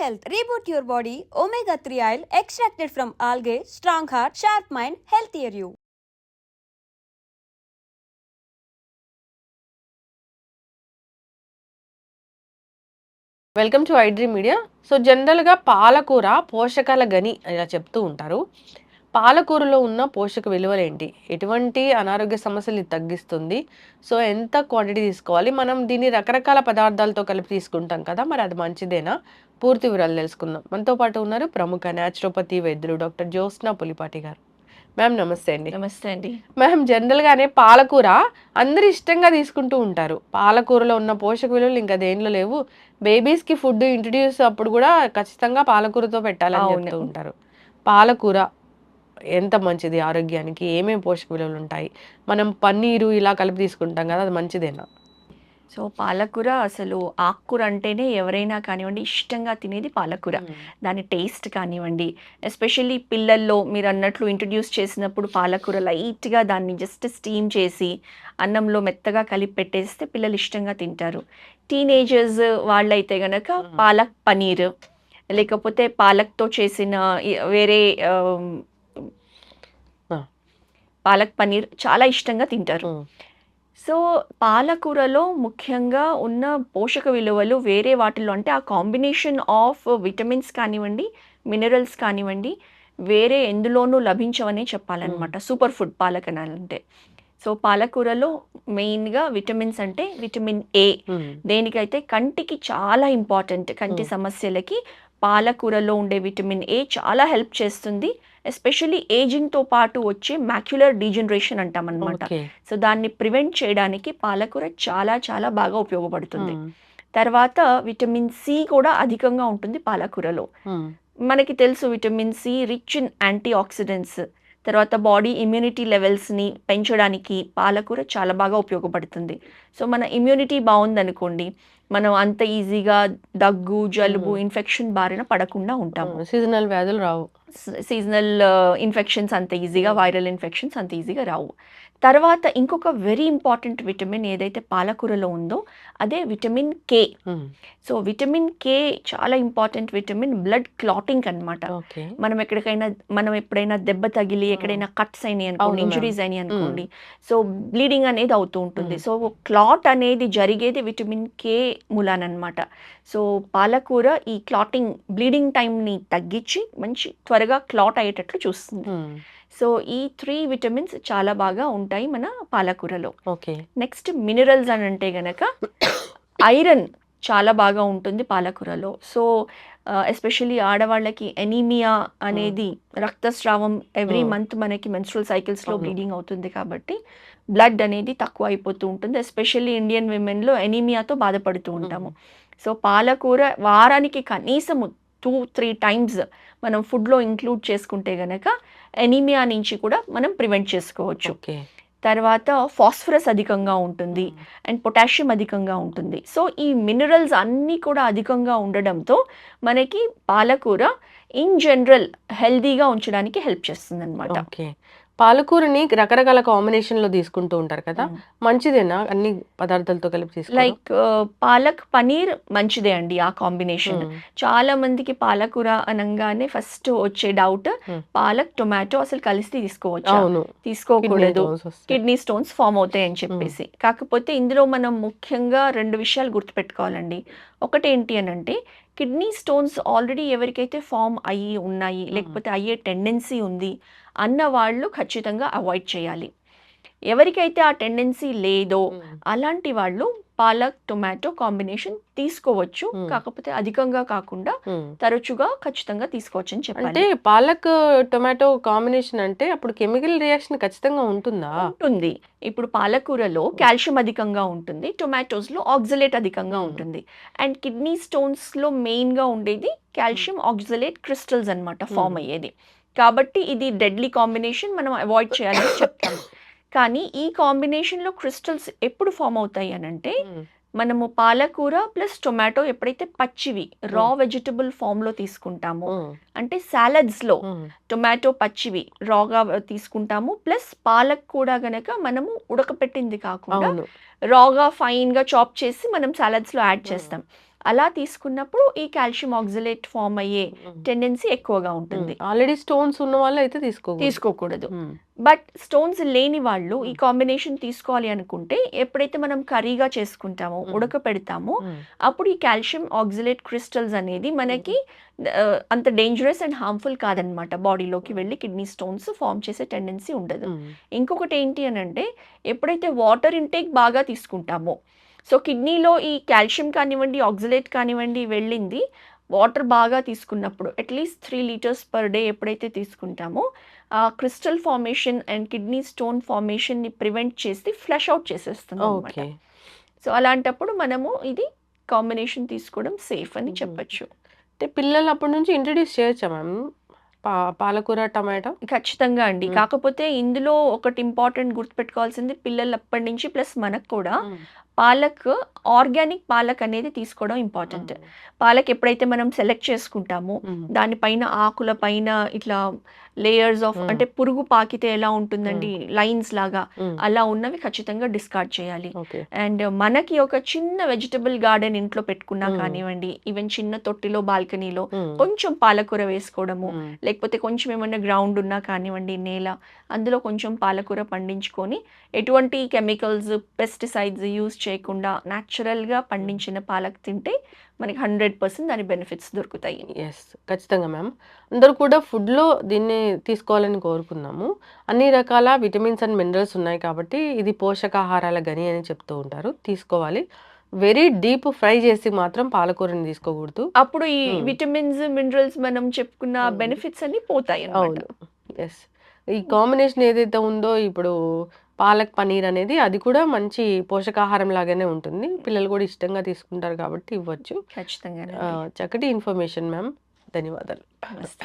Health reboot your body omega three oil extracted from algae strong heart sharp mind health year you welcome to iDream media so జనరల్గా పాలకూర పోషకాల గని ఇలా చెప్తూ ఉంటారు. పాలకూరలో ఉన్న పోషక విలువలు ఏంటి ఎటువంటి అనారోగ్య సమస్యలు తగ్గిస్తుంది. సో ఎంత క్వాంటిటీ తీసుకోవాలి? మనం దీన్ని రకరకాల పదార్థాలతో కలిపి తీసుకుంటాం కదా మరి అది మంచిదేనా? పూర్తి వివరాలు తెలుసుకుందాం. మనతో పాటు ఉన్నారు ప్రముఖ న్యాచురోపతి వైద్యులు డాక్టర్ జ్యోత్స్నా పులిపాటి గారు. మ్యామ్ నమస్తే అండి. నమస్తే అండి. మ్యామ్ జనరల్గానే పాలకూర అందరు ఇష్టంగా తీసుకుంటూ ఉంటారు. పాలకూరలో ఉన్న పోషక విలువలు ఇంకా దేనిలో లేవు. బేబీస్కి ఫుడ్ ఇంట్రడ్యూస్ అప్పుడు కూడా ఖచ్చితంగా పాలకూరతో పెట్టాలని. చెప్తూ ఉంటారు. పాలకూర ఎంత మంచిది ఆరోగ్యానికి? ఏమేమి పోషక విలువలు ఉంటాయి? మనం పన్నీరు ఇలా కలిపి తీసుకుంటాం కదా అది మంచిదేనా? సో పాలకూర అసలు ఆకుకూర అంటేనే ఎవరైనా కానివ్వండి ఇష్టంగా తినేది పాలకూర. దాని టేస్ట్ కానివ్వండి ఎస్పెషల్లీ పిల్లల్లో మీరు అన్నట్లు ఇంట్రడ్యూస్ చేసినప్పుడు పాలకూర లైట్గా దాన్ని జస్ట్ స్టీమ్ చేసి అన్నంలో మెత్తగా కలిపి పెట్టేస్తే పిల్లలు ఇష్టంగా తింటారు. టీనేజర్స్ వాళ్ళైతే గనక. పాలక్ పనీర్ లేకపోతే పాలక్తో చేసిన వేరే. పాలక్ పనీర్ చాలా ఇష్టంగా తింటారు. సో పాలకూరలో ముఖ్యంగా ఉన్న పోషక విలువలు వేరే వాటిల్లో అంటే ఆ కాంబినేషన్ ఆఫ్ విటమిన్స్ కానివ్వండి మినరల్స్ కానివ్వండి వేరే ఎందులోనూ లభించవనే చెప్పాలన్నమాట. సూపర్ ఫుడ్ పాలకనాలంటే సో పాలకూరలో మెయిన్గా విటమిన్స్ అంటే విటమిన్ ఏ. దేనికైతే కంటికి చాలా ఇంపార్టెంట్ కంటి. సమస్యలకి పాలకూరలో ఉండే విటమిన్ ఏ చాలా హెల్ప్ చేస్తుంది. ఎస్పెషల్లీ ఏజింగ్తో పాటు వచ్చే మ్యాక్యులర్ డీజనరేషన్ అంటాం అనమాట సో దాన్ని ప్రివెంట్ చేయడానికి పాలకూర చాలా చాలా బాగా ఉపయోగపడుతుంది. తర్వాత విటమిన్ సి కూడా అధికంగా ఉంటుంది పాలకూరలో. మనకి తెలుసు vitamin C rich in antioxidants తర్వాత బాడీ ఇమ్యూనిటీ లెవెల్స్ని పెంచడానికి పాలకూర చాలా బాగా ఉపయోగపడుతుంది. సో మన ఇమ్యూనిటీ బాగుందనుకోండి మనం అంత ఈజీగా దగ్గు జలుబు. ఇన్ఫెక్షన్ బారిన పడకుండా ఉంటాము. సీజనల్ వ్యాధులు రావు. సీజనల్ ఇన్ఫెక్షన్స్ అంత ఈజీగా వైరల్ ఇన్ఫెక్షన్స్ అంత ఈజీగా రావు. తర్వాత ఇంకొక వెరీ ఇంపార్టెంట్ విటమిన్ ఏదైతే పాలకూరలో ఉందో అదే vitamin K so vitamin K చాలా ఇంపార్టెంట్ విటమిన్ బ్లడ్ క్లాటింగ్ అన్నమాట. ఓకే మనం ఎక్కడికైనా మనం ఎప్పుడైనా దెబ్బ తగిలి ఎక్కడైనా కట్స్ అయినాయి అనుకోండి ఇంజురీస్ అయినాయి అనుకోండి సో బ్లీడింగ్ అనేది అవుతూ ఉంటుంది. సో క్లాట్ అనేది జరిగేది విటమిన్ కే మూలానమాట సో పాలకూర ఈ క్లాటింగ్ బ్లీడింగ్ టైంని తగ్గించి మంచి త్వరగా క్లాట్ అయ్యేటట్లు చూస్తుంది. ఉమ్, సో ఈ త్రీ విటమిన్స్ చాలా బాగా ఉంటాయి మన పాలకూరలో. ఓకే. నెక్స్ట్ మినరల్స్ అని అంటే గనక ఐరన్ చాలా బాగా ఉంటుంది పాలకూరలో. సో ఎస్పెషల్లీ ఆడవాళ్ళకి ఎనీమియా అనేది రక్తస్రావం ఎవ్రీ Hmm. మంత్ మనకి మెన్స్ట్రల్ సైకిల్స్లో. బ్లీడింగ్ అవుతుంది కాబట్టి బ్లడ్ అనేది తక్కువ అయిపోతూ ఉంటుంది. ఎస్పెషల్లీ ఇండియన్ విమెన్లో ఎనీమియాతో బాధపడుతూ ఉంటాము. సో పాలకూర వారానికి కనీసం టూ త్రీ టైమ్స్ మనం ఫుడ్లో ఇంక్లూడ్ చేసుకుంటే గనక ఎనీమియా నుంచి కూడా మనం ప్రివెంట్ చేసుకోవచ్చు. ఓకే. తర్వాత ఫాస్ఫరస్ అధికంగా ఉంటుంది అండ్ పొటాషియం అధికంగా ఉంటుంది. సో ఈ మినరల్స్ అన్నీ కూడా అధికంగా ఉండడంతో మనకి పాలకూర ఇన్ జనరల్ హెల్దీగా ఉంచడానికి హెల్ప్ చేస్తుంది అనమాట ఓకే. పాలకూరని రకరకాల కాంబినేషన్లో తీసుకుంటూ ఉంటారు కదా? మంచిదేనా? అన్ని పదార్థాలతో కలిపి తీసుకోవడం? లైక్ పాలక్ పనీర్ మంచిదే అండి ఆ కాంబినేషన్. చాలా మందికి పాలకూర అనగానే ఫస్ట్ వచ్చే డౌట్. పాలక్ టొమాటో అసలు కలిసి తీసుకోవచ్చు? తీసుకోకూడదు. కిడ్నీ స్టోన్స్ ఫామ్ అవుతాయి అని చెప్పేసి. కాకపోతే ఇందులో మనం ముఖ్యంగా రెండు విషయాలు గుర్తుపెట్టుకోవాలండి. ఒకటి ఏంటి అని అంటే కిడ్నీ స్టోన్స్ ఆల్రెడీ ఎవరికైతే ఫామ్ అయ్యి ఉన్నాయి లేకపోతే అయ్యే టెండెన్సీ ఉంది అన్న వాళ్ళు ఖచ్చితంగా అవాయిడ్ చేయాలి. ఎవరికైతే ఆ టెండెన్సీ లేదో అలాంటి వాళ్ళు పాలక్ టొమాటో కాంబినేషన్ తీసుకోవచ్చు. కాకపోతే అధికంగా కాకుండా. తరచుగా ఖచ్చితంగా తీసుకోవచ్చు అని అంటే చెప్పాలి పాలక్ టొమాటో కాంబినేషన్ అంటే అప్పుడు కెమికల్ రియాక్షన్ ఖచ్చితంగా ఉంటుందా? ఉంటుంది. ఇప్పుడు పాలకూరలో కాల్షియం అధికంగా ఉంటుంది. టొమాటోస్లో ఆక్సలేట్ అధికంగా. ఉంటుంది. అండ్ కిడ్నీ స్టోన్స్లో మెయిన్గా ఉండేది కాల్షియం ఆక్సలేట్ క్రిస్టల్స్ అన్నమాట ఫామ్. అయ్యేది. కాబట్టి ఇది డెడ్లీ కాంబినేషన్ మనం అవాయిడ్ చేయాలని చెప్తాం. కానీ ఈ కాంబినేషన్లో క్రిస్టల్స్ ఎప్పుడు ఫామ్ అవుతాయి అని అంటే ఉమ్, మనము పాలకూర ప్లస్ టొమాటో ఎప్పుడైతే పచ్చివి రా వెజిటబుల్ ఫామ్లో తీసుకుంటామో ఉమ్, అంటే సాలడ్స్లో ఉమ్, టొమాటో పచ్చివి రాగా తీసుకుంటాము ప్లస్ పాలక్ కూడా గనక మనము ఉడకపెట్టింది కాకుండా రాగా ఫైన్గా చాప్ చేసి మనం salads లో యాడ్ Hmm. చేస్తాం. అలా తీసుకున్నప్పుడు ఈ కాల్షియం ఆక్సిలేట్ ఫామ్ అయ్యే టెండెన్సీ ఎక్కువగా ఉంటుంది. ఆల్రెడీ స్టోన్స్ ఉన్న వాళ్ళు అయితే తీసుకో తీసుకోకూడదు. బట్ స్టోన్స్ లేని వాళ్ళు ఈ కాంబినేషన్ తీసుకోవాలి అనుకుంటే ఎప్పుడైతే మనం కర్రీగా చేసుకుంటామో Mm. ఉడకపెడతామో అప్పుడు ఈ కాల్షియం ఆక్సిలేట్ క్రిస్టల్స్ అనేది మనకి అంత డేంజరస్ అండ్ హార్మ్ఫుల్ కాదనమాట. బాడీలోకి వెళ్ళి కిడ్నీ స్టోన్స్ ఫామ్ చేసే టెండెన్సీ ఉండదు. ఇంకొకటి ఏంటి అని అంటే ఎప్పుడైతే వాటర్ ఇంటేక్ బాగా తీసుకుంటామో సో కిడ్నీలో ఈ కాల్షియం కానివ్వండి ఆక్సిలేట్ కానివ్వండి వెళ్ళింది. వాటర్ బాగా తీసుకున్నప్పుడు at least three litres per day ఎప్పుడైతే తీసుకుంటామో ఆ crystal formation and kidney stone ఫార్మేషన్ని prevent చేసి ఫ్లష్ అవుట్ చేసేస్తుంది అనమాట సో అలాంటప్పుడు మనము ఇది కాంబినేషన్ తీసుకోవడం సేఫ్ అని. చెప్పొచ్చు. అంటే పిల్లలు అప్పటి నుంచి ఇంట్రడ్యూస్ చేయొచ్చా మ్యామ్? పా పాలకూర టమాటో? ఖచ్చితంగా అండి. కాకపోతే ఇందులో ఒకటి ఇంపార్టెంట్ గుర్తుపెట్టుకోవాల్సింది పిల్లలు అప్పటి నుంచి ప్లస్ మనకు కూడా పాలక్ ఆర్గానిక్ పాలక్ అనేది తీసుకోవడం ఇంపార్టెంట్. పాలక్ ఎప్పుడైతే మనం సెలెక్ట్ చేసుకుంటామో దానిపైన ఆకుల పైన ఇట్లా లేయర్స్ ఆఫ్. అంటే పురుగు పాకితే ఎలా ఉంటుందండి? లైన్స్ లాగా. అలా ఉన్నవి ఖచ్చితంగా డిస్కార్డ్ చేయాలి. అండ్ మనకి ఒక చిన్న వెజిటబుల్ గార్డెన్ ఇంట్లో పెట్టుకున్నా. కానివ్వండి ఈవెన్ చిన్న తొట్టిలో బాల్కనీలో కొంచెం పాలకూర వేసుకోవడము లేకపోతే కొంచెం ఏమైనా గ్రౌండ్ ఉన్నా కానివ్వండి నేల అందులో కొంచెం పాలకూర పండించుకొని ఎటువంటి కెమికల్స్ పెస్టిసైడ్స్ యూజ్ చేయకుండా న్యాచురల్గా పండించిన పాలక్ తింటే మనకి హండ్రెడ్ పర్సెంట్ దాని బెనిఫిట్స్ దొరుకుతాయి. ఎస్ ఖచ్చితంగా మ్యామ్ అందరూ కూడా ఫుడ్లో దీన్ని తీసుకోవాలని కోరుకున్నాము. అన్ని రకాల విటమిన్స్ అండ్ మినరల్స్ ఉన్నాయి కాబట్టి ఇది పోషకాహారాల గని అని చెప్తూ ఉంటారు. తీసుకోవాలి. వెరీ డీప్ ఫ్రై చేసి మాత్రం పాలకూరని తీసుకోకూడదు. అప్పుడు ఈ. విటమిన్స్ మినరల్స్ మనం చెప్పుకున్న. బెనిఫిట్స్ అన్ని పోతాయి అవును. ఎస్ ఈ కాంబినేషన్ ఏదైతే ఉందో ఇప్పుడు పాలక్ పనీర్ అనేది అది కూడా మంచి పోషకాహారం లాగానే ఉంటుంది. పిల్లలు కూడా ఇష్టంగా తీసుకుంటారు కాబట్టి ఇవ్వచ్చు. ఖచ్చితంగా చక్కటి ఇన్ఫర్మేషన్ మ్యామ్. ధన్యవాదాలు.